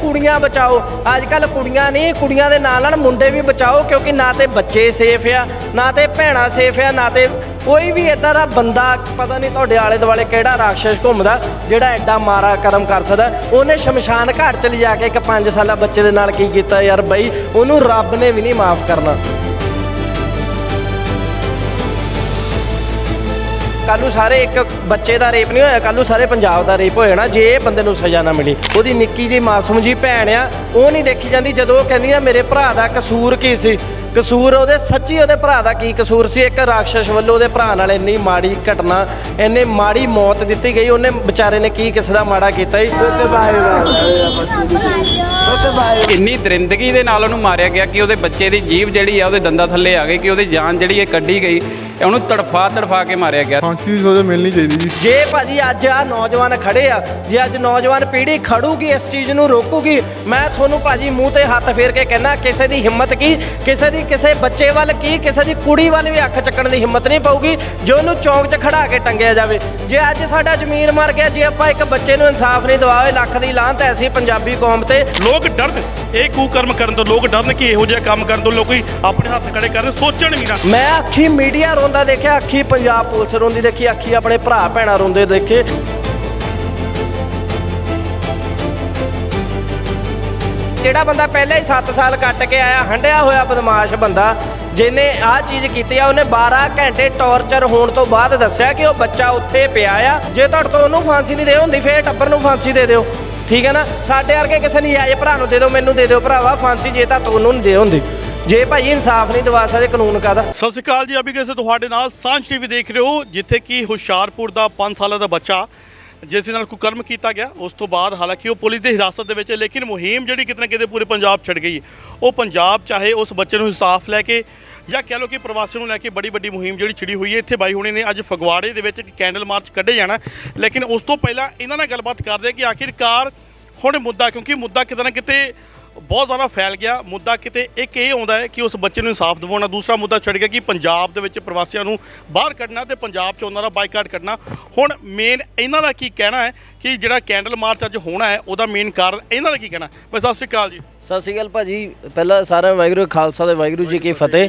ਕੁੜੀਆਂ ਬਚਾਓ। ਅੱਜ ਕੱਲ ਕੁੜੀਆਂ ਨਹੀਂ, ਕੁੜੀਆਂ ਦੇ ਨਾਲ ਨਾਲ ਮੁੰਡੇ ਵੀ ਬਚਾਓ, ਕਿਉਂਕਿ ਨਾ ਤੇ ਬੱਚੇ ਸੇਫ ਆ, ਨਾ ਤੇ ਭੈਣਾਂ ਸੇਫ ਆ, ਨਾ ਤੇ ਕੋਈ ਵੀ ਇਦਾਂ ਦਾ ਬੰਦਾ, ਪਤਾ ਨਹੀਂ ਤੁਹਾਡੇ ਆਲੇ ਦੁਆਲੇ ਕਿਹੜਾ ਰਾਖਸ਼ ਘੁੰਮਦਾ, ਜਿਹੜਾ ਐਡਾ ਮਾਰਾ ਕਰਮ ਕਰ ਸਕਦਾ। ਉਹਨੇ ਸ਼ਮਸ਼ਾਨ ਘਾਟ ਚ ਲਿਜਾ ਕੇ ਇੱਕ 5 ਸਾਲਾ ਬੱਚੇ ਦੇ ਨਾਲ ਕੀ ਕੀਤਾ? ਯਾਰ ਬਈ, ਉਹਨੂੰ ਰੱਬ ਨੇ ਵੀ ਨਹੀਂ ਮਾਫ ਕਰਨਾ। ਕੱਲ੍ਹ ਨੂੰ ਸਾਰੇ ਇੱਕ ਬੱਚੇ ਦਾ ਰੇਪ ਨਹੀਂ ਹੋਇਆ ਕੱਲ੍ਹ ਨੂੰ ਸਾਰੇ ਪੰਜਾਬ ਦਾ ਰੇਪ ਹੋ ਜਾਣਾ ਜੇ ਇਹ ਬੰਦੇ ਨੂੰ ਸਜ਼ਾ ਨਾ ਮਿਲੀ। ਉਹਦੀ ਨਿੱਕੀ ਜਿਹੀ ਮਾਸੂਮ ਜੀ ਭੈਣ ਆ ਉਹ ਨਹੀਂ ਦੇਖੀ ਜਾਂਦੀ ਜਦੋਂ ਉਹ ਕਹਿੰਦੀ ਆ ਮੇਰੇ ਭਰਾ ਦਾ ਕਸੂਰ ਕੀ ਸੀ? ਕਸੂਰ ਉਹਦੇ ਸੱਚੀ ਉਹਦੇ ਭਰਾ ਦਾ ਕੀ ਕਸੂਰ ਸੀ? ਇੱਕ ਰਾਖਸ਼ ਵੱਲੋਂ ਉਹਦੇ ਭਰਾ ਨਾਲ ਇੰਨੀ ਮਾੜੀ ਘਟਨਾ ਇੰਨੇ ਮਾੜੀ ਮੌਤ ਦਿੱਤੀ ਗਈ ਉਹਨੇ ਵਿਚਾਰੇ ਨੇ ਕੀ ਕਿਸੇ ਦਾ ਮਾੜਾ ਕੀਤਾ ਜੀ? ਇੰਨੀ ਦਰਿੰਦਗੀ ਦੇ ਨਾਲ ਉਹਨੂੰ ਮਾਰਿਆ ਗਿਆ ਕਿ ਉਹਦੇ ਬੱਚੇ ਦੀ ਜੀਭ ਜਿਹੜੀ ਆ ਉਹਦੇ ਦੰਦਾਂ ਥੱਲੇ ਆ ਗਈ ਕਿ ਉਹਦੀ ਜਾਨ ਜਿਹੜੀ ਹੈ ਕੱਢੀ ਗਈ। ਇਹ ਉਹਨੂੰ ਤੜਫਾ ਤੜਫਾ ਕੇ ਮਾਰਿਆ ਗਿਆ। ਫਾਂਸੀ ਦੀ ਸਜ਼ਾ ਮਿਲਣੀ ਚਾਹੀਦੀ ਜੀ। ਜੇ ਭਾਜੀ ਅੱਜ ਆ ਨੌਜਵਾਨ ਖੜੇ ਆ ਜੇ ਅੱਜ ਨੌਜਵਾਨ ਪੀੜ੍ਹੀ ਖੜੂਗੀ ਇਸ ਚੀਜ਼ ਨੂੰ ਰੋਕੂਗੀ ਮੈਂ ਤੁਹਾਨੂੰ ਭਾਜੀ ਮੂੰਹ ਤੇ ਹੱਥ ਫੇਰ ਕੇ ਕਹਿਣਾ ਕਿਸੇ ਦੀ ਹਿੰਮਤ ਕੀ ਕਿਸੇ ਦੀ ਕਿਸੇ ਬੱਚੇ ਵੱਲ ਕੀ ਕਿਸੇ ਦੀ ਕੁੜੀ ਵੱਲ ਵੀ ਅੱਖ ਚੱਕਣ ਦੀ ਹਿੰਮਤ ਨਹੀਂ ਪਊਗੀ ਜੋ ਉਹਨੂੰ ਚੌਂਕ 'ਚ ਖੜਾ ਕੇ ਟੰਗਿਆ ਜਾਵੇ। ਜੇ ਅੱਜ ਸਾਡਾ ਜ਼ਮੀਰ ਮਰ ਗਿਆ ਜੇ ਆਪਾਂ ਇੱਕ ਬੱਚੇ ਨੂੰ ਇਨਸਾਫ ਨਹੀਂ ਦਵਾਏ ਲੱਖ ਦੀ ਲਾਂਤ ਐਸੀ ਪੰਜਾਬੀ ਕੌਮ ਤੇ। ਲੋਕ ਡਰਨ ਇਹ ਕੁਕਰਮ ਕਰਨ ਤੋਂ ਲੋਕ ਡਰਨ ਕਿ ਇਹੋ ਜਿਹਾ ਕੰਮ ਕਰਨ ਤੋਂ ਲੋਕੀ ਆਪਣੇ ਹੱਥ ਖੜੇ ਕਰਨ ਸੋਚਣ ਵੀ ਨਾ। ਮੈਂ ਅੱਖੀ ਮੀਡੀਆ ਰੋਂਦਾ ਦੇਖਿਆ, ਅੱਖੀ ਪੰਜਾਬ ਪੁਲਿਸ ਰੋਂਦੀ ਦੇਖੀ, ਅੱਖੀ ਆਪਣੇ ਭਰਾ ਭੈਣਾਂ ਰੋਂਦੇ ਦੇਖੇ। ਜਿਹੜਾ ਬੰਦਾ ਪਹਿਲਾਂ ਹੀ 7 ਸਾਲ ਕੱਟ ਕੇ ਆਇਆ, ਹੰਡਿਆ ਹੋਇਆ ਬਦਮਾਸ਼ ਬੰਦਾ, ਜਿਹਨੇ ਆਹ ਚੀਜ਼ ਕੀਤੀ ਆ, ਉਹਨੇ 12 ਘੰਟੇ ਟੌਰਚਰ ਹੋਣ ਤੋਂ ਬਾਅਦ ਦੱਸਿਆ ਕਿ ਉਹ ਬੱਚਾ ਉੱਥੇ ਪਿਆ ਆ। ਜੇ ਤੁਹਾਡੇ ਤੋਂ ਉਹਨੂੰ ਫਾਂਸੀ ਨਹੀਂ ਦੇ ਹੁੰਦੀ ਫੇਰ ਟੱਬਰ ਨੂੰ ਫਾਂਸੀ ਦੇ ਦਿਓ। ਠੀਕ ਹੈ ਨਾ? ਸਾਡੇ ਵਰਗੇ ਕਿਸੇ ਨਹੀਂ ਆਏ, ਭਰਾ ਨੂੰ ਦੇ ਦਿਓ, ਮੈਨੂੰ ਦੇ ਦਿਓ, ਭਰਾਵਾ, ਫਾਂਸੀ ਜੇ ਤਾਂ ਤੁਹਾਨੂੰ ਨਹੀਂ ਦੇ ਹੁੰਦੀ ਜੇ ਭਾਈ ਇਨਸਾਫ ਨਹੀਂ ਦਵਾ ਸਕਦੇ, ਕਾਨੂੰਨ ਕਾਦਾ ਸਤਿ ਸ਼੍ਰੀ ਅਕਾਲ ਜੀ, ਅਭੀ ਕਿਸੇ ਤੁਹਾਡੇ ਨਾਲ ਸਾਂਝ ਟੀਵੀ ਦੇਖ ਰਹੇ ਹੋ, ਜਿੱਥੇ ਕਿ ਹੁਸ਼ਿਆਰਪੁਰ ਦਾ 5 ਸਾਲਾਂ ਦਾ ਬੱਚਾ, ਜਿਸ ਨਾਲ ਕੁਕਰਮ ਕੀਤਾ ਗਿਆ, ਉਸ ਤੋਂ ਬਾਅਦ ਹਾਲਾਂਕਿ ਉਹ ਪੁਲਿਸ ਦੀ ਹਿਰਾਸਤ ਦੇ ਵਿੱਚ ਹੈ, ਲੇਕਿਨ ਮੁਹਿੰਮ ਜਿਹੜੀ ਕਿਤੇ ਨਾ ਕਿਤੇ ਪੂਰੇ ਪੰਜਾਬ ਛੱਡ ਗਈ ਉਹ ਪੰਜਾਬ ਚਾਹੇ ਉਸ ਬੱਚੇ ਨੂੰ ਇਨਸਾਫ ਲੈ ਕੇ ਜਾਂ ਕਹਿ ਲਓ ਕਿ ਪ੍ਰਵਾਸੀ ਨੂੰ ਲੈ ਕੇ ਬੜੀ ਵੱਡੀ ਮੁਹਿੰਮ ਜਿਹੜੀ ਛਿੜੀ ਹੋਈ ਹੈ, ਇੱਥੇ ਬਾਈ ਹੁਣੇ ਨੇ ਅੱਜ ਫਗਵਾੜੇ ਦੇ ਵਿੱਚ ਇੱਕ ਕੈਂਡਲ ਮਾਰਚ ਕੱਢੇ ਜਾਣਾ ਲੇਕਿਨ ਉਸ ਤੋਂ ਪਹਿਲਾਂ ਇਹਨਾਂ ਨਾਲ ਗੱਲਬਾਤ ਕਰਦੇ ਕਿ ਆਖਿਰਕਾਰ ਹੁਣ ਮੁੱਦਾ, ਕਿਉਂਕਿ ਮੁੱਦਾ ਕਿਤੇ ਨਾ ਕਿਤੇ ਬਹੁਤ ਜ਼ਿਆਦਾ ਫੈਲ ਗਿਆ। ਮੁੱਦਾ ਕਿਤੇ ਇੱਕ ਇਹ ਆਉਂਦਾ ਹੈ ਕਿ ਉਸ ਬੱਚੇ ਨੂੰ ਇਨਸਾਫ ਦਿਵਾਉਣਾ, ਦੂਸਰਾ ਮੁੱਦਾ ਛੱਡ ਗਿਆ ਕਿ ਪੰਜਾਬ ਦੇ ਵਿੱਚ ਪ੍ਰਵਾਸੀਆਂ ਨੂੰ ਬਾਹਰ ਕੱਢਣਾ ਤੇ ਪੰਜਾਬ 'ਚ ਉਹਨਾਂ ਦਾ ਬਾਈਕਾਟ ਕਰਨਾ। ਹੁਣ ਮੇਨ ਇਹਨਾਂ ਦਾ ਕੀ ਕਹਿਣਾ ਹੈ ਕਿ ਜਿਹੜਾ ਕੈਂਡਲ ਮਾਰਚ ਅੱਜ ਹੋਣਾ ਹੈ, ਉਹਦਾ ਮੇਨ ਕਾਰਨ ਇਹਨਾਂ ਦਾ ਕੀ ਕਹਿਣਾ ਬਈ ਸਤਿ ਸ਼੍ਰੀ ਅਕਾਲ ਜੀ। ਸਤਿ ਸ਼੍ਰੀ ਅਕਾਲ ਭਾਜੀ। ਪਹਿਲਾਂ ਸਾਰਿਆਂ ਵਾਹਿਗੁਰੂ ਖਾਲਸਾ ਤੇ ਵਾਹਿਗੁਰੂ ਜੀ ਕੀ ਫਤਿਹ।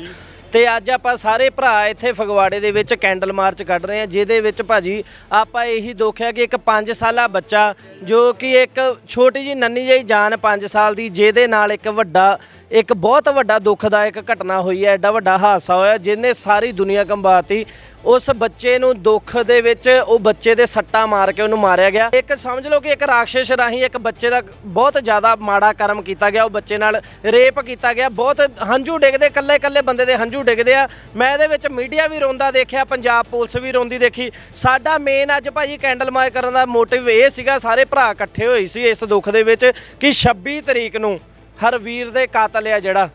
ਤੇ ਅੱਜ ਆਪਾਂ ਸਾਰੇ ਭਰਾ ਇੱਥੇ ਫਗਵਾੜੇ ਦੇ ਵਿੱਚ ਕੈਂਡਲ ਮਾਰਚ ਕੱਢ ਰਹੇ ਹਾਂ, ਜਿਹਦੇ ਵਿੱਚ ਭਾਜੀ ਆਪਾਂ ਇਹੀ ਦੋਖਿਆ ਕਿ ਇੱਕ 5 ਸਾਲਾ ਬੱਚਾ, ਜੋ ਕਿ ਇੱਕ ਛੋਟੀ ਜੀ ਨੰਨੀ ਜਿਹੀ ਜਾਨ 5 ਸਾਲ ਦੀ, ਜਿਹਦੇ ਨਾਲ ਇੱਕ ਵੱਡਾ, ਇੱਕ ਬਹੁਤ ਵੱਡਾ ਦੁੱਖਦਾਇਕ ਘਟਨਾ ਹੋਈ ਹੈ, ਐਡਾ ਵੱਡਾ ਹਾਦਸਾ ਹੋਇਆ, ਜਿਹਨੇ ਸਾਰੀ ਦੁਨੀਆ ਕੰਬਾਤੀ ਉਸ ਬੱਚੇ ਨੂੰ ਦੁੱਖ ਦੇ ਵਿੱਚ ਉਹ ਬੱਚੇ ਦੇ ਸੱਟਾਂ ਮਾਰ ਕੇ ਉਹਨੂੰ ਮਾਰਿਆ ਗਿਆ। ਇੱਕ ਸਮਝ ਲਓ ਕਿ ਇੱਕ ਰਾਖਸ਼ ਰਾਹੀਂ ਇੱਕ ਬੱਚੇ ਦਾ ਬਹੁਤ ਜ਼ਿਆਦਾ ਮਾੜਾ ਕਰਮ ਕੀਤਾ ਗਿਆ, ਉਹ ਬੱਚੇ ਨਾਲ ਰੇਪ ਕੀਤਾ ਗਿਆ। ਬਹੁਤ ਹੰਝੂ ਡਿੱਗਦੇ ਕੱਲੇ ਕੱਲੇ ਬੰਦੇ ਦੇ ਹੰਝੂ ਡਿੱਗਦੇ ਆ। ਮੈਂ ਇਹਦੇ ਵਿੱਚ ਮੀਡੀਆ ਵੀ ਰੋਂਦਾ ਦੇਖਿਆ, ਪੰਜਾਬ ਪੁਲਿਸ ਵੀ ਰੋਂਦੀ ਦੇਖੀ। ਸਾਡਾ ਮੇਨ ਅੱਜ ਭਾਜੀ ਕੈਂਡਲ ਮਾਰਚ ਕਰਨ ਦਾ ਮੋਟਿਵ ਇਹ ਸੀਗਾ, ਸਾਰੇ ਭਰਾ ਇਕੱਠੇ ਹੋਏ ਸੀ ਇਸ ਦੁੱਖ ਦੇ ਵਿੱਚ ਕਿ 26 ਤਰੀਕ ਨੂੰ ਹਰਵੀਰ ਦੇ ਕਾਤਲ ਆ ਜਿਹੜਾ।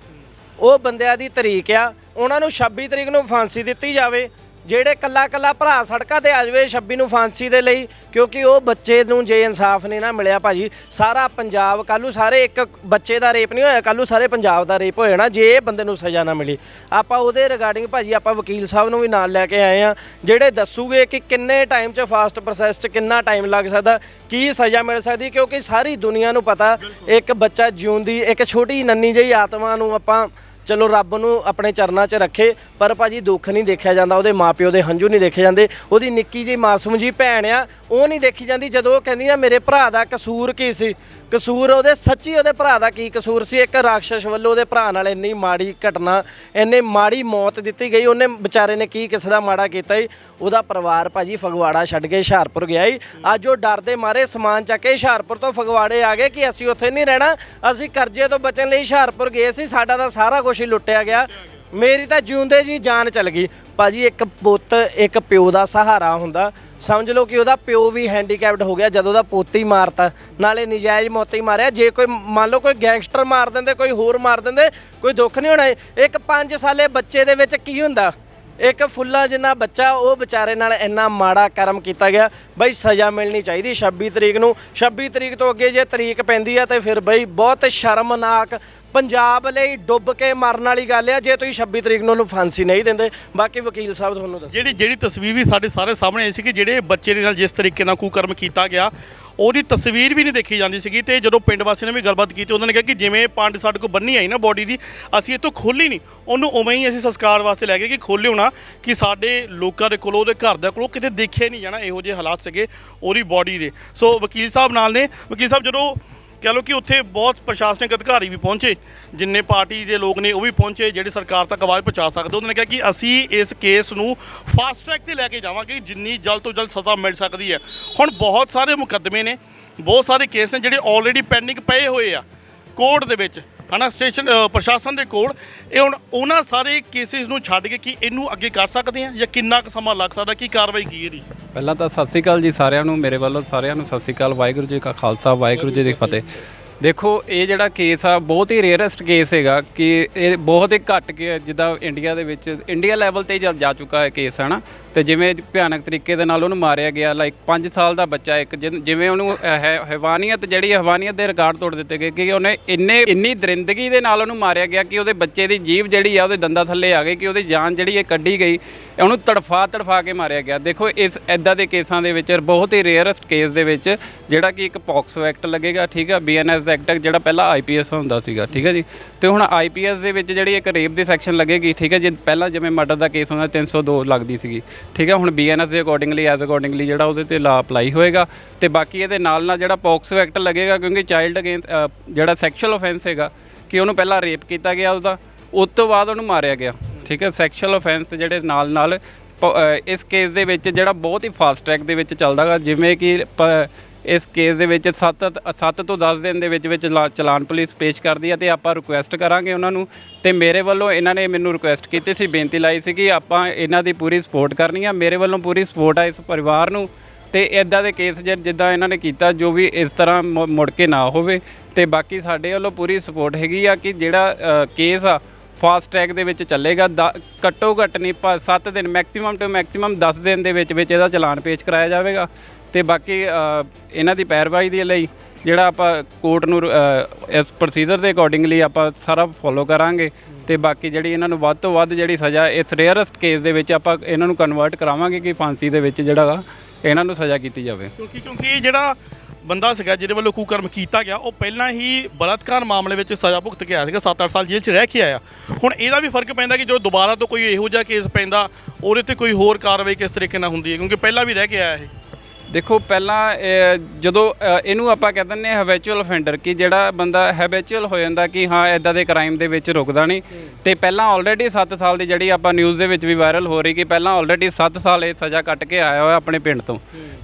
ਉਹ ਬੰਦਿਆਂ ਦੀ ਤਰੀਕ ਆ। ਉਹਨਾਂ ਨੂੰ 26 ਤਰੀਕ ਨੂੰ ਫਾਂਸੀ ਦਿੱਤੀ ਜਾਵੇ। ਜਿਹੜੇ ਕੱਲਾ ਕੱਲਾ ਭਰਾ ਸੜਕਾਂ ਤੇ ਆ ਜਾਵੇ 26 ਨੂੰ ਫਾਂਸੀ ਦੇ ਲਈ, ਕਿਉਂਕਿ ਉਹ ਬੱਚੇ ਨੂੰ ਜੇ ਇਨਸਾਫ ਨਹੀਂ ਨਾ ਮਿਲਿਆ ਭਾਜੀ, ਸਾਰਾ ਪੰਜਾਬ ਕੱਲੂ ਸਾਰੇ ਇੱਕ ਬੱਚੇ ਦਾ ਰੇਪ ਨਹੀਂ ਹੋਇਆ ਕੱਲੂ ਸਾਰੇ ਪੰਜਾਬ ਦਾ ਰੇਪ ਹੋ ਜਾਣਾ, ਜੇ ਇਹ ਬੰਦੇ ਨੂੰ ਸਜ਼ਾ ਨਾ ਮਿਲੀ। ਆਪਾਂ ਉਹਦੇ ਰਿਗਾਰਡਿੰਗ ਭਾਜੀ, ਆਪਾਂ ਵਕੀਲ ਸਾਹਿਬ ਨੂੰ ਵੀ ਨਾਲ ਲੈ ਕੇ ਆਏ ਆ ਜਿਹੜੇ ਦੱਸੂਗੇ ਕਿ ਕਿੰਨੇ ਟਾਈਮ 'ਚ ਫਾਸਟ ਪ੍ਰੋਸੈਸ 'ਚ ਕਿੰਨਾ ਟਾਈਮ ਲੱਗ ਸਕਦਾ, ਕੀ ਸਜ਼ਾ ਮਿਲ ਸਕਦੀ, ਕਿਉਂਕਿ ਸਾਰੀ ਦੁਨੀਆ ਨੂੰ ਪਤਾ, ਇੱਕ ਬੱਚਾ ਜਿਉਂਦੀ, ਇੱਕ ਛੋਟੀ ਨੰਨੀ ਜਿਹੀ ਆਤਮਾ ਨੂੰ ਆਪਾਂ ਚਲੋ ਰੱਬ ਨੂੰ ਆਪਣੇ ਚਰਨਾਂ 'ਚ ਰੱਖੇ, ਪਰ ਭਾਜੀ ਦੁੱਖ ਨਹੀਂ ਦੇਖਿਆ ਜਾਂਦਾ, ਉਹਦੇ ਮਾਪਿਓ ਦੇ ਹੰਝੂ ਨਹੀਂ ਦੇਖੇ ਜਾਂਦੇ। ਉਹਦੀ ਨਿੱਕੀ ਜਿਹੀ ਮਾਸੂਮ ਜੀ ਭੈਣ ਆ, ਉਹ ਨਹੀਂ ਦੇਖੀ ਜਾਂਦੀ ਜਦੋਂ ਉਹ ਕਹਿੰਦੀ ਆ, ਮੇਰੇ ਭਰਾ ਦਾ ਕਸੂਰ ਕੀ ਸੀ? ਕਸੂਰ ਉਹਦੇ, ਸੱਚੀ ਉਹਦੇ ਭਰਾ ਦਾ ਕੀ ਕਸੂਰ ਸੀ? ਇੱਕ ਰਾਖਸ਼ ਵੱਲੋਂ ਉਹਦੇ ਭਰਾ ਨਾਲ ਇੰਨੀ ਮਾੜੀ ਘਟਨਾ, ਇੰਨੇ ਮਾੜੀ ਮੌਤ ਦਿੱਤੀ ਗਈ, ਉਹਨੇ ਵਿਚਾਰੇ ਨੇ ਕੀ ਕਿਸੇ ਦਾ ਮਾੜਾ ਕੀਤਾ ਜੀ? ਉਹਦਾ ਪਰਿਵਾਰ ਭਾਜੀ ਫਗਵਾੜਾ ਛੱਡ ਕੇ ਹੁਸ਼ਿਆਰਪੁਰ ਗਿਆ ਜੀ। ਅੱਜ ਉਹ ਡਰ ਦੇ ਮਾਰੇ, ਸਮਾਨ ਚੱਕ ਕੇ ਹੁਸ਼ਿਆਰਪੁਰ ਤੋਂ ਫਗਵਾੜੇ ਆ ਗਏ ਕਿ ਅਸੀਂ ਉੱਥੇ ਨਹੀਂ ਰਹਿਣਾ, ਅਸੀਂ ਕਰਜ਼ੇ ਤੋਂ ਬਚਣ ਲਈ ਹੁਸ਼ਿਆਰਪੁਰ ਗਏ ਸੀ, ਸਾਡਾ ਤਾਂ ਸਾਰਾ ਕੁਝ ਹੀ ਲੁੱਟਿਆ ਗਿਆ। ਮੇਰੀ ਤਾਂ ਜਿਉਂਦੇ ਜੀ ਜਾਨ ਚਲ ਗਈ। ਭਾਜੀ ਇੱਕ ਪੁੱਤ, ਇੱਕ ਪਿਓ ਦਾ ਸਹਾਰਾ ਹੁੰਦਾ। ਸਮਝ ਲਓ ਕਿ ਉਹਦਾ ਪਿਓ ਵੀ ਹੈਂਡੀਕੈਪਡ ਹੋ ਗਿਆ, ਜਦੋਂ ਉਹਦਾ ਪੋਤੀ ਮਾਰਤਾ। ਨਾਲੇ ਨਜਾਇਜ਼ ਮੌਤੀ ਮਾਰਿਆ। ਜੇ ਕੋਈ, ਮੰਨ ਲਓ ਕੋਈ ਗੈਂਗਸਟਰ ਮਾਰ ਦਿੰਦੇ, ਕੋਈ ਹੋਰ ਮਾਰ ਦਿੰਦੇ, ਕੋਈ ਦੁੱਖ ਨਹੀਂ ਹੋਣਾ। ਇੱਕ 5 ਸਾਲੇ ਬੱਚੇ ਦੇ ਵਿੱਚ ਕੀ ਹੁੰਦਾ? ਇੱਕ ਫੁੱਲਾ ਜਿੰਨਾ ਬੱਚਾ, ਉਹ ਵਿਚਾਰੇ ਨਾਲ ਇੰਨਾ ਮਾੜਾ ਕਰਮ ਕੀਤਾ ਗਿਆ। ਬਈ ਸਜ਼ਾ ਮਿਲਣੀ ਚਾਹੀਦੀ 26 ਤਰੀਕ ਨੂੰ। 26 ਤਰੀਕ ਤੋਂ ਅੱਗੇ ਜੇ ਤਰੀਕ ਪੈਂਦੀ ਆ, ਤੇ ਫਿਰ ਬਈ ਬਹੁਤ ਸ਼ਰਮਨਾਕ ਪੰਜਾਬ ਲਈ ਡੁੱਬ ਕੇ ਮਰਨ ਵਾਲੀ ਗੱਲ ਆ, ਜੇ ਤੁਸੀਂ 26 ਤਰੀਕ ਨੂੰ ਉਹਨੂੰ ਫਾਂਸੀ ਨਹੀਂ ਦਿੰਦੇ। ਬਾਕੀ ਵਕੀਲ ਸਾਹਿਬ ਤੁਹਾਨੂੰ ਦੱਸੋ। ਜਿਹੜੀ ਜਿਹੜੀ ਤਸਵੀਰ ਵੀ ਸਾਡੇ ਸਾਰੇ ਸਾਹਮਣੇ ਆਈ ਸੀ ਕਿ ਜਿਹੜੇ ਬੱਚੇ ਦੇ ਨਾਲ ਜਿਸ ਤਰੀਕੇ ਨਾਲ ਕੁਕਰਮ ਕੀਤਾ ਗਿਆ ਉਹਦੀ ਤਸਵੀਰ ਵੀ ਨਹੀਂ ਦੇਖੀ ਜਾਂਦੀ ਸੀਗੀ ਤੇ ਜਦੋਂ ਪਿੰਡ ਵਾਸੀਆਂ ਨੇ ਵੀ ਗੱਲਬਾਤ ਕੀਤੀ, ਉਹਨਾਂ ਨੇ ਕਿਹਾ ਕਿ ਜਿਵੇਂ ਪੰਡ ਸਾਡੇ ਕੋਲ ਬੰਨੀ ਆਈ ਨਾ ਬੋਡੀ ਦੀ, ਅਸੀਂ ਇੱਥੋਂ ਤੋਂ ਖੋਲੀ ਨਹੀਂ। ਉਹਨੂੰ ਉਵੇਂ ਹੀ ਅਸੀਂ ਸੰਸਕਾਰ ਵਾਸਤੇ ਲੈ ਗਏ ਕਿ ਖੋਲਿਓ ਨਾ ਕਿ ਸਾਡੇ ਲੋਕਾਂ ਦੇ ਕੋਲੋਂ, ਉਹਦੇ ਘਰ ਦੇ ਕੋਲੋਂ ਕਿਤੇ ਦੇਖਿਆ ਨਹੀਂ ਜਾਣਾ ਇਹੋ ਜਿਹੇ ਹਾਲਾਤ ਸੀਗੇ ਉਹਦੀ ਬੋਡੀ ਦੇ। ਸੋ ਵਕੀਲ ਸਾਹਿਬ ਨਾਲ ਨੇ। ਵਕੀਲ ਸਾਹਿਬ, ਜਦੋਂ ਕਹ ਲਓ ਕਿ ਉੱਥੇ ਬਹੁਤ ਪ੍ਰਸ਼ਾਸਨਿਕ ਅਧਿਕਾਰੀ ਵੀ ਪਹੁੰਚੇ, ਜਿੰਨੇ ਪਾਰਟੀ ਦੇ ਲੋਕ ਨੇ ਉਹ ਵੀ ਪਹੁੰਚੇ, ਜਿਹੜੇ ਸਰਕਾਰ ਤੱਕ ਆਵਾਜ਼ ਪਹੁੰਚਾ ਸਕਦੇ। ਉਹਨਾਂ ਨੇ ਕਿਹਾ ਕਿ ਅਸੀਂ ਇਸ ਕੇਸ ਨੂੰ ਫਾਸਟ ਟਰੈਕ ਤੇ ਲੈ ਕੇ ਜਾਵਾਂਗੇ, ਜਿੰਨੀ ਜਲਦ ਤੋਂ ਜਲਦ ਸਜ਼ਾ ਮਿਲ ਸਕਦੀ ਹੈ। ਹੁਣ ਬਹੁਤ ਸਾਰੇ ਮੁਕੱਦਮੇ ਨੇ, ਬਹੁਤ ਸਾਰੇ ਕੇਸ ਨੇ ਜਿਹੜੇ ਆਲਰੇਡੀ ਪੈਂਡਿੰਗ ਪਏ ਹੋਏ ਆ ਕੋਰਟ ਦੇ ਵਿੱਚ। ਹਨਾ ਸਟੇਸ਼ਨ ਅ, ਪ੍ਰਸ਼ਾਸਨ ਦੇ ਕੋਲ। ਇਹ ਹੁਣ ਉਹਨਾਂ ਸਾਰੇ ਕੇਸਿਸ ਨੂੰ ਛੱਡ ਕੇ ਕੀ ਇਹਨੂੰ ਅੱਗੇ ਕਰ ਸਕਦੇ ਆ ਜਾਂ ਕਿੰਨਾ ਕੁ ਸਮਾਂ ਲੱਗ ਸਕਦਾ ਕੀ ਕਾਰਵਾਈ ਕੀ ਇਹਦੀ? ਪਹਿਲਾਂ ਤਾਂ ਸਤਿ ਸ੍ਰੀ ਅਕਾਲ ਜੀ ਸਾਰਿਆਂ ਨੂੰ ਮੇਰੇ ਵੱਲੋਂ ਸਾਰਿਆਂ ਨੂੰ ਸਤਿ ਸ੍ਰੀ ਅਕਾਲ ਵਾਹਿਗੁਰੂ ਜੀ ਕਾ ਖਾਲਸਾ ਵਾਹਿਗੁਰੂ ਜੀ ਦੀ ਫਤਿਹ। ਦੇਖੋ ਇਹ ਜਿਹੜਾ ਕੇਸ ਆ ਬਹੁਤ ਹੀ ਰੇਅਰੈਸਟ ਕੇਸ ਹੈਗਾ ਕਿ ਇਹ ਬਹੁਤ ਹੀ ਘੱਟ ਕੇ ਜਿੱਦਾਂ ਇੰਡੀਆ ਦੇ ਵਿੱਚ ਇੰਡੀਆ ਲੈਵਲ ਤੇ ਜਾ- ਜਾ ਚੁੱਕਾ ਹੈ ਕੇਸ ਹੈ ਨਾ ਤੇ ਜਿਵੇਂ ਭਿਆਨਕ ਤਰੀਕੇ ਦੇ ਨਾਲ ਉਹਨੂੰ ਮਾਰਿਆ ਗਿਆ ਲਾਈਕ 5 ਸਾਲ ਦਾ ਬੱਚਾ ਇੱਕ, ਜਿਨ- ਜਿਵੇਂ ਉਹਨੂੰ ਹੈ- ਹੈਵਾਨੀਅਤ ਜਿਹੜੀ ਹੈਵਾਨੀਅਤ ਦੇ ਰਿਕਾਰਡ ਤੋੜ ਦਿੱਤੇ ਗਏ ਕਿ ਉਹਨੇ ਇੰਨੇ, ਇੰਨੀ ਦਰਿੰਦਗੀ ਦੇ ਨਾਲ ਉਹਨੂੰ ਮਾਰਿਆ ਗਿਆ ਕਿ ਉਹਦੇ ਬੱਚੇ ਦੀ ਜੀਭ ਜਿਹੜੀ ਆ, ਉਹਦੇ ਦੰਦਾਂ ਥੱਲੇ ਆ ਗਈ, ਕਿ ਉਹਦੀ ਜਾਨ ਜਿਹੜੀ ਇਹ ਕੱਢੀ ਗਈ, ਉਹਨੂੰ ਤੜਫਾ ਤੜਫਾ ਕੇ ਮਾਰਿਆ ਗਿਆ। ਦੇਖੋ, ਇਸ ਐਦਾਂ ਦੇ ਕੇਸਾਂ ਦੇ ਵਿੱਚ, ਬਹੁਤ ਹੀ ਰੇਅਰੈਸਟ ਕੇਸ ਦੇ ਵਿੱਚ, ਜਿਹੜਾ ਕਿ ਇੱਕ ਪੌਕਸੋ ਐਕਟ ਲੱਗੇਗਾ, ਠੀਕ ਆ ਬੀਐਨਐਸ ਐਕਟ ਜਿਹੜਾ ਪਹਿਲਾਂ ਆਈਪੀਐਸ ਹੁੰਦਾ ਸੀਗਾ, ਠੀਕ ਹੈ ਜੀ? ਤੇ ਹੁਣ ਆਈਪੀਐਸ ਦੇ ਵਿੱਚ ਜਿਹੜੀ ਇੱਕ ਰੇਪ ਦੀ ਸੈਕਸ਼ਨ ਲੱਗੇਗੀ, ਠੀਕ ਹੈ ਜੇ? ਪਹਿਲਾਂ ਜਿਵੇਂ ਮਰਡਰ ਦਾ ਕੇਸ ਹੁੰਦਾ 302 ਲੱਗਦੀ ਸੀਗੀ। ਠੀਕ ਹੈ, ਹੁਣ ਬੀਐਨਐਸ ਦੇ ਅਕੋਰਡਿੰਗਲੀ ਐਸ ਅਕੋਰਡਿੰਗਲੀ ਜਿਹੜਾ ਉਹਦੇ ਤੇ ਲਾ ਅਪਲਾਈ ਹੋਏਗਾ। ਤੇ ਬਾਕੀ ਇਹਦੇ ਨਾਲ ਨਾਲ ਜਿਹੜਾ ਪੌਕਸੋ ਐਕਟ ਲੱਗੇਗਾ, ਕਿਉਂਕਿ ਚਾਈਲਡ ਅਗੇਂਸਟ ਜਿਹੜਾ ਸੈਕਸ਼ੂਅਲ ਆਫੈਂਸ ਹੈਗਾ, ਕਿ ਉਹਨੂੰ ਪਹਿਲਾਂ ਰੇਪ ਕੀਤਾ ਗਿਆ ਉਹਦਾ, ਉਸ ਤੋਂ ਬਾਅਦ ਉਹਨੂੰ ਮਾਰਿਆ ਗਿਆ। ਠੀਕ ਹੈ ਸੈਕਸ਼ੂਅਲ ਆਫੈਂਸ ਜਿਹੜੇ ਨਾਲ ਨਾਲ, ਪ- ਇਸ ਕੇਸ ਦੇ ਵਿੱਚ ਜਿਹੜਾ ਬਹੁਤ ਹੀ ਫਾਸਟ ਟਰੈਕ ਦੇ ਵਿੱਚ ਚੱਲਦਾਗਾ ਜਿਵੇਂ ਕਿ ਪ- ਇਸ ਕੇਸ ਦੇ ਵਿੱਚ 7 7 ਤੋਂ 10 ਦਿਨ ਦੇ ਵਿੱਚ ਵਿੱਚ ਲਾ- ਚਲਾਨ ਪੁਲਿਸ ਪੇਸ਼ ਕਰਦੀ ਹੈ ਤੇ ਆਪਾਂ ਰਿਕੁਐਸਟ ਕਰਾਂਗੇ ਉਹਨਾਂ ਨੂੰ। ਤੇ ਮੇਰੇ ਵੱਲੋਂ ਇਹਨਾਂ ਨੇ ਮੈਨੂੰ ਰਿਕੁਐਸਟ ਕੀਤੀ ਸੀ, ਬੇਨਤੀ ਲਾਈ ਸੀ ਕਿ ਆਪਾਂ ਇਹਨਾਂ ਦੀ ਪੂਰੀ ਸਪੋਰਟ ਕਰਨੀ ਆ। ਮੇਰੇ ਵੱਲੋਂ ਪੂਰੀ ਸਪੋਰਟ ਆ ਇਸ ਪਰਿਵਾਰ ਨੂੰ ਤੇ ਇਦਾਂ ਦੇ ਕੇਸ ਜੇ, ਜਿੱਦਾਂ ਇਹਨਾਂ ਨੇ ਕੀਤਾ, ਜੋ ਵੀ ਇਸ ਤਰ੍ਹਾਂ ਮੁ- ਮੁੜ ਕੇ ਨਾ ਹੋਵੇ। ਤੇ ਬਾਕੀ ਸਾਡੇ ਵੱਲੋਂ ਪੂਰੀ ਸਪੋਰਟ ਹੈਗੀ ਆ ਕਿ ਜਿਹੜਾ ਕੇਸ ਆ ਫਾਸਟ ਟਰੈਕ ਦੇ ਵਿੱਚ ਚੱਲੇਗਾ। ਦ- ਘੱਟੋ ਘੱਟ ਨਹੀਂ 7 ਦਿਨ ਮੈਕਸਿਮਮ ਟੂ ਮੈਕਸਿਮਮ 10 ਦਿਨ ਦੇ ਵਿੱਚ ਵਿੱਚ ਇਹਦਾ ਚਲਾਨ ਪੇਸ਼ ਕਰਾਇਆ ਜਾਵੇਗਾ। ਤੇ ਬਾਕੀ ਇਹਨਾਂ ਦੀ ਪੈਰਵਾਈ ਦੇ ਲਈ ਜਿਹੜਾ ਆਪਾਂ ਕੋਰਟ ਨੂੰ ਅ, ਇਸ ਪ੍ਰੋਸੀਜਰ ਦੇ ਅਕੋਰਡਿੰਗਲੀ ਆਪਾਂ ਸਾਰਾ ਫੋਲੋ ਕਰਾਂਗੇ ਤੇ ਬਾਕੀ ਜਿਹੜੀ ਇਹਨਾਂ ਨੂੰ ਵੱਧ ਤੋਂ ਵੱਧ ਜਿਹੜੀ ਸਜ਼ਾ ਇਸ ਰੇਅਰੈਸਟ ਕੇਸ ਦੇ ਵਿੱਚ ਆਪਾਂ ਇਹਨਾਂ ਨੂੰ ਕਨਵਰਟ ਕਰਾਵਾਂਗੇ ਕਿ ਫਾਂਸੀ ਦੇ ਵਿੱਚ ਜਿਹੜਾ ਵਾ ਇਹਨਾਂ ਨੂੰ ਸਜ਼ਾ ਕੀਤੀ ਜਾਵੇ। ਕਿਉਂਕਿ ਕਿਉਂਕਿ ਇਹ ਜਿਹੜਾ ਬੰਦਾ ਸੀਗਾ ਜਿਹਦੇ ਵੱਲੋਂ ਕੁਕਰਮ ਕੀਤਾ ਗਿਆ ਉਹ ਪਹਿਲਾਂ ਹੀ ਬਲਾਤਕਾਰ ਮਾਮਲੇ ਵਿੱਚ ਸਜ਼ਾ ਭੁਗਤ ਕੇ ਆਇਆ ਸੀਗਾ 7-8 ਸਾਲ ਜੇਲ੍ਹ 'ਚ ਰਹਿ ਕੇ ਆਇਆ। ਹੁਣ ਇਹਦਾ ਵੀ ਫ਼ਰਕ ਪੈਂਦਾ ਕਿ ਜਦੋਂ ਦੁਬਾਰਾ ਤੋਂ ਕੋਈ ਇਹੋ ਜਿਹਾ ਕੇਸ ਪੈਂਦਾ ਉਹਦੇ ਤੇ ਕੋਈ ਹੋਰ ਕਾਰਵਾਈ ਕਿਸ ਤਰੀਕੇ ਨਾਲ ਹੁੰਦੀ ਹੈ? ਕਿਉਂਕਿ ਪਹਿਲਾਂ ਵੀ ਰਹਿ ਕੇ ਆਇਆ ਇਹ। ਦੇਖੋ, ਪਹਿਲਾਂ ਜਦੋਂ ਇਹਨੂੰ ਆਪਾਂ ਕਹਿ ਦਿੰਦੇ ਹਾਂ ਹੈਬਿਚੁਅਲ ਅਫੈਂਡਰ ਕਿ ਜਿਹੜਾ ਬੰਦਾ ਹੈਬਿਚੁਅਲ ਹੋ ਜਾਂਦਾ ਕਿ ਹਾਂ ਇਦਾਂ ਦੇ ਕ੍ਰਾਈਮ ਦੇ ਵਿੱਚ ਰੁਕਦਾ ਨਹੀਂ। ਤੇ ਪਹਿਲਾਂ ਆਲਰੇਡੀ 7 ਸਾਲ ਦੀ ਜਿਹੜੀ ਆਪਾਂ ਨਿਊਜ਼ ਦੇ ਵਿੱਚ ਵੀ ਵਾਇਰਲ ਹੋ ਰਹੀ ਕਿ ਪਹਿਲਾਂ ਆਲਰੇਡੀ 7 ਸਾਲ ਇਹ ਸਜ਼ਾ ਕੱਟ ਕੇ ਆਇਆ ਹੋਇਆ ਆਪਣੇ ਪਿੰਡ ਤੋਂ।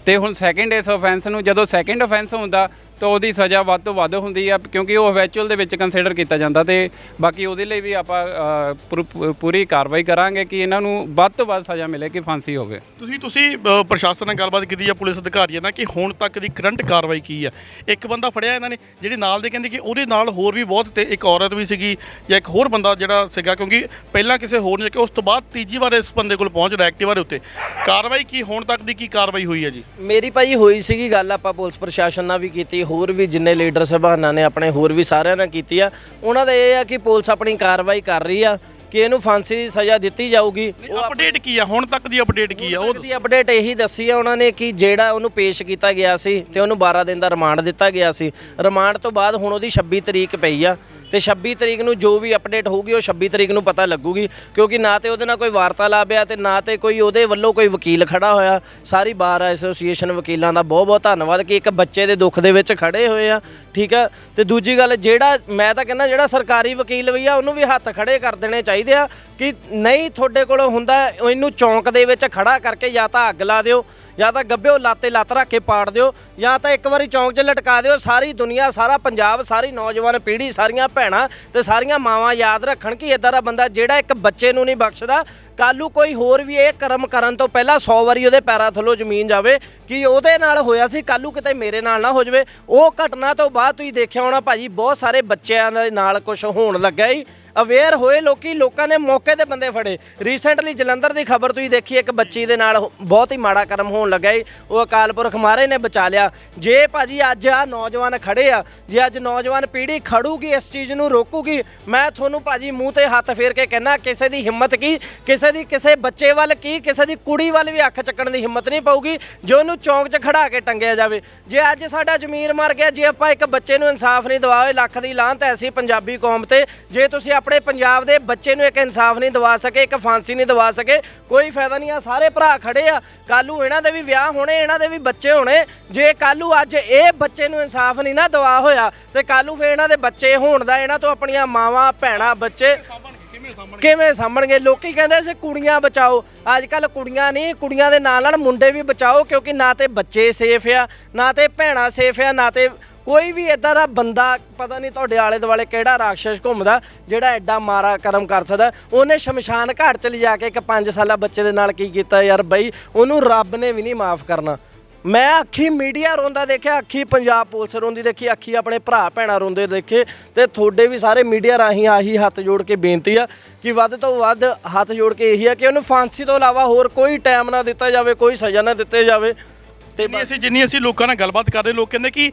ਤੇ ਹੁਣ ਸੈਕਿੰਡ ਇਸ ਅਫੈਂਸ ਨੂੰ, ਜਦੋਂ ਸੈਕਿੰਡ ਅਫੈਂਸ ਹੁੰਦਾ ਤਾਂ ਉਹਦੀ ਸਜ਼ਾ ਵੱਧ ਤੋਂ ਵੱਧ ਹੁੰਦੀ ਆ ਕਿਉਂਕਿ ਉਹ ਹੈਬਿਚੁਅਲ ਦੇ ਵਿੱਚ ਕੰਸੀਡਰ ਕੀਤਾ ਜਾਂਦਾ ਤੇ ਬਾਕੀ ਉਹਦੇ ਲਈ ਵੀ ਆਪਾਂ ਅ, ਪੂਰ- ਪੂਰੀ ਕਾਰਵਾਈ ਕਰਾਂਗੇ ਕਿ ਇਹਨਾਂ ਨੂੰ ਵੱਧ ਤੋਂ ਵੱਧ ਸਜ਼ਾ ਮਿਲੇ ਕਿ ਫਾਂਸੀ ਹੋਵੇ। ਤੁਸੀਂ ਤੁਸੀਂ ਅ, ਪ੍ਰਸ਼ਾਸਨ ਨਾਲ ਗੱਲਬਾਤ ਕੀਤੀ ਜਾਂ ਪੁਲਿਸ ਅਧਿਕਾਰੀਆਂ ਨਾਲ ਕਿ ਹੁਣ ਤੱਕ ਦੀ ਕਰੰਟ ਕਾਰਵਾਈ ਕੀ ਆ? ਇੱਕ ਬੰਦਾ ਫੜਿਆ ਇਹਨਾਂ ਨੇ ਜਿਹੜੇ ਨਾਲ ਦੇ ਕਹਿੰਦੇ ਕਿ ਉਹਦੇ ਨਾਲ ਹੋਰ ਵੀ ਬਹੁਤ ਤੇ ਇੱਕ ਔਰਤ ਵੀ ਸੀਗੀ ਜਾਂ ਇੱਕ ਹੋਰ ਬੰਦਾ ਜਿਹੜਾ ਸੀਗਾ ਕਿਉਂਕਿ ਪਹਿਲਾਂ ਕਿਸੇ ਹੋਰ ਨੇ ਕਿ ਉਸ ਤੋਂ ਬਾਅਦ ਤੀਜੀ ਵਾਰ ਇਸ ਬੰਦੇ ਕੋਲ ਪਹੁੰਚ ਰਿਹਾ ਐਕਟਿਵਾ ਦੇ ਉੱਤੇ। ਕਾਰਵਾਈ ਕੀ ਹੁਣ ਤੱਕ ਦੀ ਕੀ ਕਾਰਵਾਈ ਹੋਈ ਹੈ ਜੀ? ਮੇਰੀ ਭਾਈ ਹੋਈ ਸੀਗੀ ਗੱਲ ਆਪਾਂ ਪੁਲਿਸ ਪ੍ਰਸ਼ਾਸਨ ਨਾਲ ਵੀ ਕੀਤੀ ਹੋਰ ਵੀ ਜਿੰਨੇ ਲੀਡਰ ਸਭਾਨਾਂ ਨੇ ਆਪਣੇ ਹੋਰ ਵੀ ਸਾਰਿਆਂ ਨਾਲ ਕੀਤੀ ਆ ਉਹਨਾਂ ਦਾ ਇਹ ਆ ਕਿ ਪੁਲਿਸ ਆਪਣੀ ਕਾਰਵਾਈ ਕਰ ਰਹੀ ਆ ਕਿ ਇਹਨੂੰ ਫਾਂਸੀ ਦੀ ਸਜ਼ਾ ਦਿੱਤੀ ਜਾਊਗੀ। ਅਪਡੇਟ ਕੀ ਆ? ਹੁਣ ਤੱਕ ਦੀ ਅਪਡੇਟ ਕੀ ਆ? ਉਹ ਦੀ ਅਪਡੇਟ ਇਹੀ ਦੱਸੀ ਆ ਉਹਨਾਂ ਨੇ ਕਿ ਜਿਹੜਾ ਉਹਨੂੰ ਪੇਸ਼ ਕੀਤਾ ਗਿਆ ਸੀ ਤੇ ਉਹਨੂੰ 12 ਦਿਨ ਦਾ ਰਿਮਾਂਡ ਦਿੱਤਾ ਗਿਆ ਸੀ। ਰਿਮਾਂਡ ਤੋਂ ਬਾਅਦ ਹੁਣ ਉਹਦੀ 26 ਤਰੀਕ ਪਈ ਆ। ਤੇ 26 ਤਰੀਕ ਨੂੰ ਜੋ ਵੀ ਅਪਡੇਟ ਹੋਊਗੀ, ਉਹ 26 ਤਰੀਕ ਨੂੰ ਪਤਾ ਲੱਗੂਗੀ, ਕਿਉਂਕਿ ਨਾ ਤੇ ਉਹਦੇ ਨਾਲ ਕੋਈ ਵਾਰਤਾਲਾਪ ਆ ਤੇ ਨਾ ਤੇ ਕੋਈ ਉਹਦੇ ਵੱਲੋਂ ਕੋਈ ਵਕੀਲ ਖੜਾ ਹੋਇਆ। ਸਾਰੀ ਬਾਰ ਐਸੋਸੀਏਸ਼ਨ ਵਕੀਲਾਂ ਦਾ ਬਹੁਤ ਬਹੁਤ ਧੰਨਵਾਦ ਕਿ ਇੱਕ ਬੱਚੇ ਦੇ ਦੁੱਖ ਦੇ ਵਿੱਚ ਖੜੇ ਹੋਏ ਆ, ਠੀਕ ਆ? ਤੇ ਦੂਜੀ ਗੱਲ, ਜਿਹੜਾ ਮੈਂ ਤਾਂ ਕਹਿੰਦਾ, ਜਿਹੜਾ ਸਰਕਾਰੀ ਵਕੀਲ ਵੀ ਆ, ਉਹਨੂੰ ਵੀ ਹੱਥ ਖੜੇ ਕਰ ਦੇਣੇ ਚਾਹੀਦੇ ਆ ਕਿ ਨਹੀਂ ਤੁਹਾਡੇ ਕੋਲ ਹੁੰਦਾ, ਇਹਨੂੰ ਚੌਂਕ ਦੇ ਵਿੱਚ ਖੜਾ ਕਰਕੇ ਜਾਂ ਤਾਂ ਅੱਗ ਲਾ ਦਿਓ ਜਾਂ ਤਾਂ ਗੱਭਿਓ ਲਾਤੇ ਲੱਤ ਰੱਖ ਕੇ ਪਾੜ ਦਿਓ, ਜਾਂ ਤਾਂ ਇੱਕ ਵਾਰੀ ਚੌਂਕ 'ਚ ਲਟਕਾ ਦਿਓ, ਸਾਰੀ ਦੁਨੀਆ, ਸਾਰਾ ਪੰਜਾਬ, ਸਾਰੀ ਨੌਜਵਾਨ ਪੀੜ੍ਹੀ, ਸਾਰੀਆਂ ਭੈਣਾਂ ਤੇ ਸਾਰੀਆਂ ਮਾਵਾਂ ਯਾਦ ਰੱਖਣ ਕਿ ਇਦਾਂ ਦਾ ਬੰਦਾ ਜਿਹੜਾ ਇੱਕ ਬੱਚੇ ਨੂੰ ਨਹੀਂ ਬਖਸ਼ਦਾ। ਕੱਲੂ ਕੋਈ ਹੋਰ ਵੀ ਇਹ ਕਰਮ ਕਰਨ ਤੋਂ ਪਹਿਲਾਂ 100 ਵਾਰੀ ਉਹਦੇ ਪੈਰਾਂ ਥੱਲੋਂ ਜ਼ਮੀਨ ਜਾਵੇ, ਕਿ ਉਹਦੇ ਨਾਲ ਹੋਇਆ ਸੀ ਕੱਲੂ ਕਿਤੇ ਮੇਰੇ ਨਾਲ ਨਾ ਹੋ ਜਾਵੇ। ਉਹ ਘਟਨਾ ਤੋਂ ਬਾਅਦ ਤੁਸੀਂ ਦੇਖਿਆ ਹੋਣਾ ਭਾਜੀ, ਬਹੁਤ ਸਾਰੇ ਬੱਚਿਆਂ ਦੇ ਨਾਲ ਕੁਝ ਹੋਣ ਲੱਗਾ ਹੀ ਅਵੇਅਰ ਹੋਏ ਲੋਕੀ, ਲੋਕਾਂ ਨੇ ਮੌਕੇ ਤੇ ਬੰਦੇ ਫੜੇ। ਰੀਸੈਂਟਲੀ ਜਲੰਧਰ ਦੀ ਖਬਰ ਤੁਸੀਂ ਦੇਖੀ, ਇੱਕ ਬੱਚੀ ਦੇ ਨਾਲ ਬਹੁਤ ਹੀ ਮਾੜਾ ਕਰਮ ਹੋਣ ਲੱਗਾ ਏ। ਉਹ ਅਕਾਲ ਪੁਰਖ ਮਹਾਰਾਜ ਨੇ ਬਚਾ ਲਿਆ। ਜੇ ਭਾਜੀ ਅੱਜ ਆ ਨੌਜਵਾਨ ਖੜੇ ਆ, ਜੇ ਅੱਜ ਨੌਜਵਾਨ ਪੀੜ੍ਹੀ ਖੜੂਗੀ, ਇਸ ਚੀਜ਼ ਨੂੰ ਰੋਕੂਗੀ, ਮੈਂ ਤੁਹਾਨੂੰ ਭਾਜੀ ਮੂੰਹ ਤੇ ਹੱਥ ਫੇਰ ਕੇ ਕਹਿਣਾ ਕਿਸੇ ਦੀ ਹਿੰਮਤ ਕੀ? ਕਿਸੇ ਦੀ, ਕਿਸੇ ਬੱਚੇ ਵੱਲ ਕੀ? ਕਿਸੇ ਦੀ ਕੁੜੀ ਵੱਲ ਵੀ ਅੱਖ ਚੱਕਣ ਦੀ ਹਿੰਮਤ ਨਹੀਂ ਪਊਗੀ, ਜੇ ਉਹਨੂੰ ਚੌਂਕ 'ਚ ਖੜਾ ਕੇ ਟੰਗਿਆ ਜਾਵੇ। ਜੇ ਅੱਜ ਸਾਡਾ ਜ਼ਮੀਰ ਮਰ ਗਿਆ, ਜੇ ਆਪਾਂ ਇੱਕ ਬੱਚੇ ਨੂੰ ਇਨਸਾਫ ਨਹੀਂ ਦਿਵਾਏ ਲੱਖ ਦੀ ਲਾਹਨਤ ਐਸੀ ਪੰਜਾਬੀ ਕੌਮ ਤੇ। ਜੇ ਤੁਸੀਂ ਆਪਣੇ ਪੰਜਾਬ ਦੇ ਬੱਚੇ ਨੂੰ ਇੱਕ ਇਨਸਾਫ ਨਹੀਂ ਦਿਵਾ ਸਕੇ, ਇੱਕ ਫਾਂਸੀ ਨਹੀਂ ਦਿਵਾ ਸਕੇ। ਕੋਈ ਫਾਇਦਾ ਨਹੀਂ ਆ, ਸਾਰੇ ਭਰਾ ਖੜੇ ਆ। ਕੱਲੂ, ਇਹਨਾਂ ਦੇ ਵੀ ਵਿਆਹ ਹੋਣੇ, ਇਹਨਾਂ ਦੇ ਵੀ ਬੱਚੇ ਹੋਣੇ। ਜੇ ਕੱਲੂ ਅੱਜ ਇਹ ਬੱਚੇ ਨੂੰ ਇਨਸਾਫ ਨਹੀਂ ਨਾ ਦਵਾ ਹੋਇਆ, ਤੇ ਕੱਲੂ ਫੇਰ ਇਹਨਾਂ ਦੇ ਬੱਚੇ ਹੋਣ ਦਾ, ਇਹਨਾਂ ਤੋਂ ਆਪਣੀਆਂ ਮਾਵਾਂ, ਭੈਣਾਂ, ਬੱਚੇ ਕਿਵੇਂ ਸਾਂਭਣਗੇ? ਲੋਕੀ ਕਹਿੰਦੇ ਸੀ, ਕੁੜੀਆਂ ਬਚਾਓ। ਅੱਜ ਕੱਲ ਕੁੜੀਆਂ ਨਹੀਂ, ਕੁੜੀਆਂ ਦੇ ਨਾਲ ਨਾਲ ਮੁੰਡੇ ਵੀ ਬਚਾਓ, ਕਿਉਂਕਿ ਨਾ ਤੇ ਬੱਚੇ ਸੇਫ ਆ, ਨਾ ਤੇ ਭੈਣਾਂ ਸੇਫ ਆ, ਨਾ ਤੇ ਕੋਈ ਵੀ ਇਦਾਂ ਦਾ ਬੰਦਾ, ਪਤਾ ਨਹੀਂ ਤੁਹਾਡੇ ਆਲੇ ਦੁਆਲੇ ਕਿਹੜਾ ਰਾਖਸ਼ ਘੁੰਮਦਾ, ਜਿਹੜਾ ਐਡਾ ਮਾਰਾ ਕਰਮ ਕਰ ਸਕਦਾ, ਉਹਨੇ ਸ਼ਮਸ਼ਾਨ ਘਾਟ ਚ ਲਿਜਾ ਕੇ ਇੱਕ 5 ਸਾਲਾ ਬੱਚੇ ਦੇ ਨਾਲ ਕੀ ਕੀਤਾ ਯਾਰ ਬਈ, ਉਹਨੂੰ ਰੱਬ ਨੇ ਵੀ ਨਹੀਂ ਮਾਫ ਕਰਨਾ। ਮੈਂ ਅੱਖੀ ਮੀਡੀਆ ਰੋਂਦਾ ਦੇਖਿਆ, ਅੱਖੀ ਪੰਜਾਬ ਪੁਲਿਸ ਰੋਂਦੀ ਦੇਖੀ, ਅੱਖੀ ਆਪਣੇ ਭਰਾ ਭੈਣਾਂ ਰੋਂਦੇ ਦੇਖੇ, ਤੇ ਤੁਹਾਡੇ ਵੀ ਸਾਰੇ ਮੀਡੀਆ ਰਾਹੀਂ ਆਹੀ ਹੱਥ ਜੋੜ ਕੇ ਬੇਨਤੀ ਆ ਕਿ ਵੱਧ ਤੋਂ ਵੱਧ ਹੱਥ ਜੋੜ ਕੇ ਇਹੀ ਆ ਕਿ ਉਹਨੂੰ ਫਾਂਸੀ ਤੋਂ ਇਲਾਵਾ ਹੋਰ ਕੋਈ ਟਾਈਮ ਨਾ ਦਿੱਤਾ ਜਾਵੇ, ਕੋਈ ਸਜ਼ਾ ਨਾ ਦਿੱਤੀ ਜਾਵੇ। ਤੇ ਜਿੰਨੀ ਅਸੀਂ ਜਿੰਨੀ ਅਸੀਂ ਲੋਕਾਂ ਨਾਲ ਗੱਲਬਾਤ ਕਰਦੇ ਲੋਕ ਕਹਿੰਦੇ ਕਿ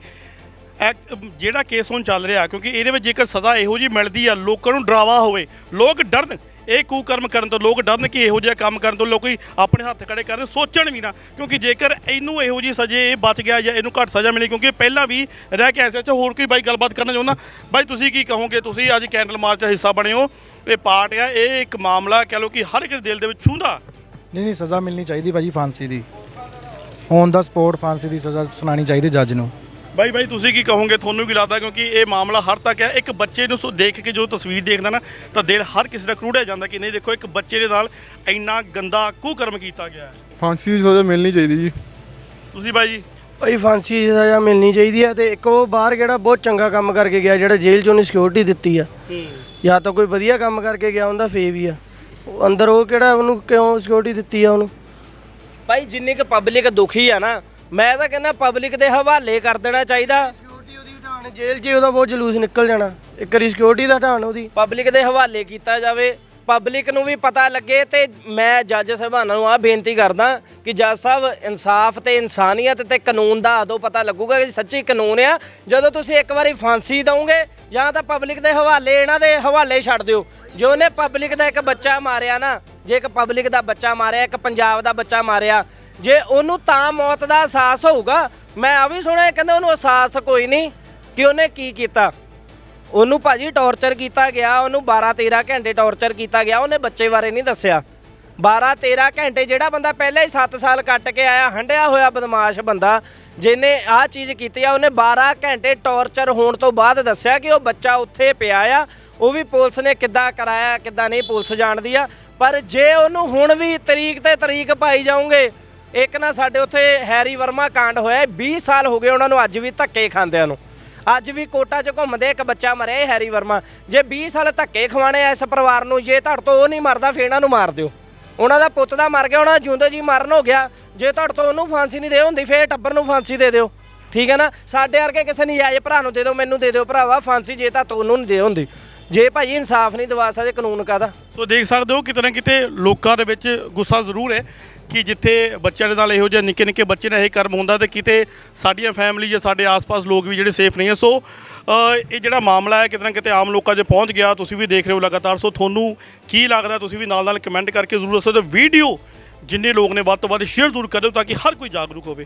ਐਕ- ਜਿਹੜਾ ਕੇਸ ਹੁਣ ਚੱਲ ਰਿਹਾ, ਕਿਉਂਕਿ ਇਹਦੇ ਵਿੱਚ ਜੇਕਰ ਸਜ਼ਾ ਇਹੋ ਜੀ ਮਿਲਦੀ ਆ, ਲੋਕਾਂ ਨੂੰ ਡਰਾਵਾ ਹੋਵੇ, ਲੋਕ ਡਰਨ, ਇਹ ਕੁਕਰਮ ਕਰਨ ਤੋਂ, ਲੋਕ ਡਰਨ ਕਿ ਇਹੋ ਜਿਹਾ ਕੰਮ ਕਰਨ ਤੋਂ, ਲੋਕੀ ਆਪਣੇ ਹੱਥ ਖੜੇ ਕਰਨ, ਸੋਚਣ ਵੀ ਨਾ, ਕਿਉਂਕਿ ਜੇਕਰ ਇਹਨੂੰ ਇਹੋ ਜੀ ਸਜ਼ੇ ਇਹ ਬਚ ਗਿਆ ਜਾਂ ਇਹਨੂੰ ਘੱਟ ਸਜ਼ਾ ਮਿਲੀ, ਕਿਉਂਕਿ ਪਹਿਲਾਂ ਵੀ ਰਹਿ ਕੇ ਐਸੇ ਚ ਹੋਰ ਕੋਈ ਬਾਈ ਗੱਲਬਾਤ ਕਰਨਾ ਚਾਹੁੰਦਾ। ਬਾਈ, ਤੁਸੀਂ ਕੀ ਕਹੋਗੇ? ਤੁਸੀਂ ਅੱਜ ਕੈਂਡਲ ਮਾਰਚ ਦਾ ਹਿੱਸਾ ਬਣੇ ਹੋ, ਇਹ ਪਾਰਟ ਆ, ਇਹ ਇੱਕ ਮਾਮਲਾ ਕਹ ਲਓ ਕਿ ਹਰ ਇੱਕ ਦਿਲ ਦੇ ਵਿੱਚ ਛੂੰਦਾ। ਨਹੀਂ ਨਹੀਂ, ਸਜ਼ਾ ਮਿਲਣੀ ਚਾਹੀਦੀ ਭਾਜੀ ਫਾਂਸੀ ਦੀ। ਔਨ ਦਾ ਸਪੋਰਟ ਫਾਂਸੀ ਦੀ ਸਜ਼ਾ ਸੁਣਾਣੀ ਚਾਹੀਦੀ ਜੱਜ ਨੂੰ। ਬਾਈ ਬਾਈ ਤੁਸੀਂ ਕੀ ਕਹੋਗੇ? ਤੁਹਾਨੂੰ ਕੀ ਲੱਗਦਾ ਕਿਉਂਕਿ ਇਹ ਮਾਮਲਾ ਹਰ ਤੱਕ ਹੈ ਇੱਕ ਬੱਚੇ ਨੂੰ ਸੋ ਦੇਖ ਕੇ ਜੋ ਤਸਵੀਰ ਦੇਖਦਾ ਨਾ ਤਾਂ ਦਿਲ ਹਰ ਕਿਸੇ ਦਾ ਕਰੂੜਿਆ ਜਾਂਦਾ ਕਿ ਨਹੀਂ ਦੇਖੋ ਇੱਕ ਬੱਚੇ ਦੇ ਨਾਲ ਇੰਨਾ ਗੰਦਾ ਕੁਕਰਮ ਕੀਤਾ ਗਿਆ ਹੈ। ਫਾਂਸੀ ਦੀ ਸਜ਼ਾ ਮਿਲਣੀ ਚਾਹੀਦੀ ਜੀ। ਤੁਸੀਂ ਬਾਈ ਜੀ? ਭਾਈ ਫਾਂਸੀ ਦੀ ਸਜ਼ਾ ਮਿਲਣੀ ਚਾਹੀਦੀ ਹੈ ਤੇ ਇੱਕ ਉਹ ਬਾਹਰ ਕਿਹੜਾ ਬਹੁਤ ਚੰਗਾ ਕੰਮ ਕਰਕੇ ਗਿਆ ਜਿਹੜਾ ਜੇਲ੍ਹ 'ਚ ਉਹਨੇ ਸਿਕਿਉਰਿਟੀ ਦਿੱਤੀ ਆ। ਜਾਂ ਤਾਂ ਕੋਈ ਵਧੀਆ ਕੰਮ ਕਰਕੇ ਗਿਆ ਹੁੰਦਾ ਫੇ ਵੀ ਆ। ਉਹ ਅੰਦਰ ਉਹ ਕਿਹੜਾ ਉਹਨੂੰ ਕਿਉਂ ਸਿਕਿਉਰਿਟੀ ਦਿੱਤੀ ਆ ਉਹਨੂੰ? ਭਾਈ ਜਿੰਨੀ ਕੁ ਪਬਲਿਕ ਦੁਖੀ ਆ ਨਾ ਮੈਂ ਤਾਂ ਕਹਿੰਦਾ ਪਬਲਿਕ ਦੇ ਹਵਾਲੇ ਕਰ ਦੇਣਾ ਚਾਹੀਦਾ। ਸਿਕਿਉਰਿਟੀ ਉਹਦੀ ਹਟਾਉਣ ਜੇਲ੍ਹ 'ਚ ਉਹਦਾ ਬਹੁਤ ਜਲੂਸ ਨਿਕਲ ਜਾਣਾ। ਇੱਕ ਵਾਰੀ ਸਿਕਿਉਰਿਟੀ ਦਾ ਹਟਾਉਣ ਉਹਦੀ। ਪਬਲਿਕ ਦੇ ਹਵਾਲੇ ਕੀਤਾ ਜਾਵੇ। ਪਬਲਿਕ ਨੂੰ ਵੀ ਪਤਾ ਲੱਗੇ ਤੇ ਮੈਂ ਜੱਜ ਸਾਹਿਬਾਨਾਂ ਨੂੰ ਆ ਬੇਨਤੀ ਕਰਦਾ ਕਿ ਜੱਜ ਸਾਹਿਬ ਇਨਸਾਫ ਤੇ ਇਨਸਾਨੀਅਤ ਤੇ ਕਾਨੂੰਨ ਦਾ ਉਦੋਂ ਪਤਾ ਲੱਗੂਗਾ ਕਿ ਸੱਚੀ ਕਾਨੂੰਨ ਆ। ਜਦੋਂ ਤੁਸੀਂ ਇੱਕ ਵਾਰੀ ਫਾਂਸੀ ਦਵੋਗੇ ਜਾਂ ਤਾਂ ਪਬਲਿਕ ਦੇ ਹਵਾਲੇ ਇਹਨਾਂ ਦੇ ਹਵਾਲੇ ਛੱਡ ਦਿਓ। ਜੇ ਉਹਨੇ ਪਬਲਿਕ ਦਾ ਇੱਕ ਬੱਚਾ ਮਾਰਿਆ ਨਾ ਜੇ ਇੱਕ ਪਬਲਿਕ ਦਾ ਬੱਚਾ ਮਾਰਿਆ ਇੱਕ ਪੰਜਾਬ ਦਾ ਬੱਚਾ ਮਾਰਿਆ ਜੇ ਉਹਨੂੰ ਤਾਂ ਮੌਤ ਦਾ ਅਹਿਸਾਸ ਹੋਊਗਾ, ਮੈਂ ਆ ਵੀ ਸੁਣਿਆ ਕਹਿੰਦੇ ਉਹਨੂੰ ਅਹਿਸਾਸ ਕੋਈ ਨਹੀਂ ਕਿ ਉਹਨੇ ਕੀ ਕੀਤਾ। ਉਹਨੂੰ ਭਾਜੀ ਟੌਰਚਰ ਕੀਤਾ ਗਿਆ, ਉਹਨੂੰ 12 13 ਘੰਟੇ ਟੌਰਚਰ ਕੀਤਾ ਗਿਆ, ਉਹਨੇ ਬੱਚੇ ਬਾਰੇ ਨਹੀਂ ਦੱਸਿਆ। 12 13 ਘੰਟੇ ਜਿਹੜਾ ਬੰਦਾ ਪਹਿਲਾਂ ਹੀ 7 ਸਾਲ ਕੱਟ ਕੇ ਆਇਆ ਹੰਡਿਆ ਹੋਇਆ ਬਦਮਾਸ਼ ਬੰਦਾ, ਜਿਹਨੇ ਆਹ ਚੀਜ਼ ਕੀਤੀ ਆ, ਉਹਨੇ 12 ਘੰਟੇ ਟੌਰਚਰ ਹੋਣ ਤੋਂ ਬਾਅਦ ਦੱਸਿਆ ਕਿ ਉਹ ਬੱਚਾ ਉੱਥੇ ਪਿਆ ਆ। ਉਹ ਵੀ ਪੁਲਿਸ ਨੇ ਕਿੱਦਾਂ ਕਰਾਇਆ, ਕਿੱਦਾਂ ਨਹੀਂ, ਪੁਲਿਸ ਜਾਣਦੀ ਆ। ਪਰ ਜੇ ਉਹਨੂੰ ਹੁਣ ਵੀ ਤਰੀਕ ਤੇ ਤਰੀਕ ਪਾਈ ਜਾਓਗੇ ਇੱਕ ਨਾ ਸਾਡੇ ਉੱਥੇ ਹੈਰੀ ਵਰਮਾ ਕਾਂਡ ਹੋਇਆ 20 ਸਾਲ ਹੋ ਗਏ ਉਹਨਾਂ ਨੂੰ ਅੱਜ ਵੀ ਧੱਕੇ ਖਾਂਦਿਆਂ ਨੂੰ। ਅੱਜ ਵੀ ਕੋਟਾ 'ਚ ਘੁੰਮਦੇ ਇੱਕ ਬੱਚਾ ਮਰਿਆ ਇਹ ਹੈਰੀ ਵਰਮਾ। ਜੇ 20 ਸਾਲ ਧੱਕੇ ਖਵਾਣੇ ਆ ਇਸ ਪਰਿਵਾਰ ਨੂੰ, ਜੇ ਤੁਹਾਡੇ ਤੋਂ ਉਹ ਨਹੀਂ ਮਰਦਾ ਫੇਰ ਇਹਨਾਂ ਨੂੰ ਮਾਰ ਦਿਓ। ਉਹਨਾਂ ਦਾ ਪੁੱਤ ਦਾ ਮਰ ਗਿਆ, ਉਹਨਾਂ ਦਾ ਜਿਉਂਦੇ ਜੀ ਮਰਨ ਹੋ ਗਿਆ। ਜੇ ਤੁਹਾਡੇ ਤੋਂ ਉਹਨੂੰ ਫਾਂਸੀ ਨਹੀਂ ਦੇ ਹੁੰਦੀ, ਫੇਰ ਟੱਬਰ ਨੂੰ ਫਾਂਸੀ ਦੇ ਦਿਓ। ਠੀਕ ਹੈ ਨਾ? ਸਾਡੇ ਵਰਗੇ ਕਿਸੇ ਨਜਾਇਜ਼ ਭਰਾ ਨੂੰ ਦੇ ਦਿਓ, ਮੈਨੂੰ ਦੇ ਦਿਓ ਭਰਾਵਾ, ਫਾਂਸੀ ਜੇ ਤਾਂ ਤੁਹਾਨੂੰ ਨਹੀਂ ਦੇ ਹੁੰਦੀ। ਜੇ ਭਾਈ ਇਨਸਾਫ ਨਹੀਂ ਦਵਾ ਸਕਦੇ ਕਾਨੂੰਨ ਕਾਦਾ ਸੋ ਦੇਖ ਸਕਦੇ ਹੋ ਕਿਤੇ ਨਾ ਕਿਤੇ ਲੋਕਾਂ ਦੇ ਵਿੱਚ ਗੁੱਸਾ ਜ਼ਰੂਰ ਹੈ। ਕਿ ਜਿੱਥੇ ਬੱਚਿਆਂ ਦੇ ਨਾਲ ਇਹੋ ਜਿਹੇ ਨਿੱਕੇ ਨਿੱਕੇ ਬੱਚੇ ਨਾਲ ਇਹ ਕਰਮ ਹੁੰਦਾ ਤੇ ਕਿਤੇ ਸਾਡੀਆਂ ਫੈਮਿਲੀ ਜਾਂ ਸਾਡੇ ਆਸ-ਪਾਸ ਲੋਕ ਵੀ ਜਿਹੜੇ ਸੇਫ ਨਹੀਂ ਹੈ ਸੋ ਇਹ ਜਿਹੜਾ ਮਾਮਲਾ ਹੈ, ਕਿਤੇ ਨਾ ਕਿਤੇ ਆਮ ਲੋਕਾਂ 'ਚ ਪਹੁੰਚ ਗਿਆ, ਤੁਸੀਂ ਵੀ ਦੇਖ ਰਹੇ ਹੋ ਲਗਾਤਾਰ। ਸੋ ਤੁਹਾਨੂੰ ਕੀ ਲੱਗਦਾ, ਤੁਸੀਂ ਵੀ ਨਾਲ ਨਾਲ ਕਮੈਂਟ ਕਰਕੇ ਜ਼ਰੂਰ ਦੱਸੋ ਤੇ ਵੀਡੀਓ ਜਿੰਨੇ ਲੋਕ ਨੇ ਵੱਧ ਤੋਂ ਵੱਧ ਸ਼ੇਅਰ ਜ਼ਰੂਰ ਕਰਿਓ ਤਾਂ ਕਿ ਹਰ ਕੋਈ ਜਾਗਰੂਕ ਹੋਵੇ।